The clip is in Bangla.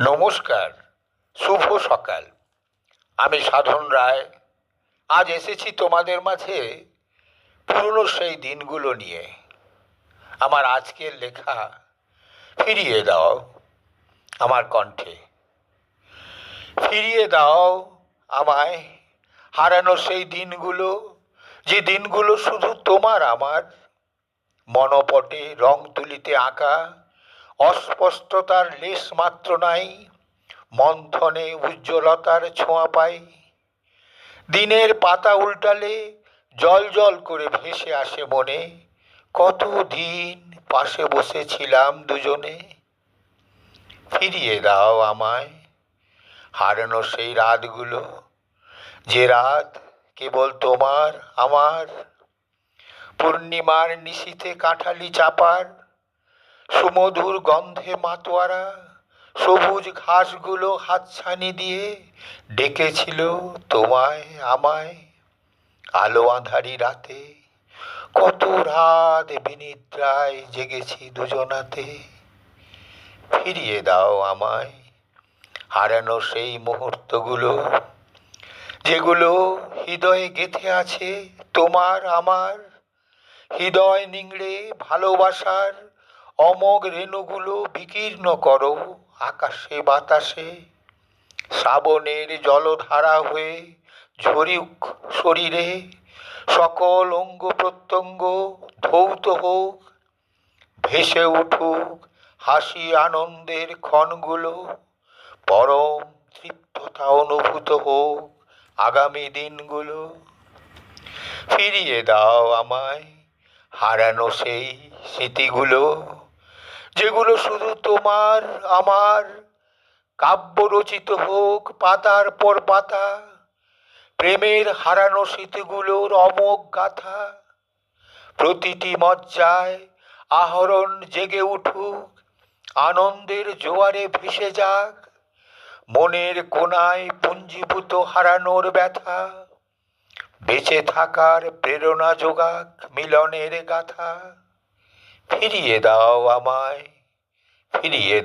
নমস্কার, শুভ সকাল। আমি সাধন রায়। আজ এসেছি তোমাদের মাঝে পুরনো সেই দিনগুলো নিয়ে। আমার আজকের লেখা ফিরিয়ে দাও আমার কণ্ঠে। ফিরিয়ে দাও আমায় হারানো সেই দিনগুলো, যে দিনগুলো শুধু তোমার আমার। মনপটে রং তুলিতে আঁকা অস্পষ্টতার লেশ মাত্র নাই, মন্থনে উজ্জ্বলতার ছোঁয়া পাই। দিনের পাতা উল্টালে জল জল করে ভেসে আসে মনে কত দিন পাশে বসেছিলাম দুজনে। ফিরিয়ে দাও আমায়, হারানো সেই রাতগুলো, যে রাত কেবল তোমার, আমার। পূর্ণিমার নিশীথে কাঁঠালি চাপার সুমধুর গন্ধে মাতোয়ারা, সবুজ ঘাসগুলো হাতছানি দিয়ে ডেকেছিল তোমায়, আমায় আলো আঁধারি রাতে। কত রাত বিনিদ্রায় জেগেছি দুজনাতে। ফিরিয়ে দাও আমায়, হারানো সেই মুহূর্তগুলো, যেগুলো হৃদয়ে গেঁথে আছে তোমার, আমার। হৃদয় নিংড়ে ভালোবাসার অমোঘ রেণুগুলো বিকীর্ণ করো আকাশে বাতাসে। শ্রাবণের জলধারা হয়ে ঝরিউক শরীরে। সকল অঙ্গ প্রত্যঙ্গ ধৌত হোক, ভেসে উঠুক হাসি আনন্দের ক্ষণগুলো। পরম তৃপ্ততা অনুভূত হোক আগামী দিনগুলো। ফিরিয়ে দাও আমায় হারানো সেই স্মৃতিগুলো। যেগুলো শুধু তোমার, আমার। কাব্য রচিত হোক, পাতার পর পাতা, প্রেমের হারানো স্মৃতিগুলোর অমোঘ গাথা, প্রতিটি মজ্জায় আহরণ জেগে উঠুক, আনন্দের জোয়ারে ভেসে যাক, মনের কোনায় পুঞ্জীভূত হারানোর ব্যথা, বেঁচে থাকার প্রেরণা যোগাক মিলনের গাথা। ফিরিয়ে দাও আমায় ফিরিয়ে দাও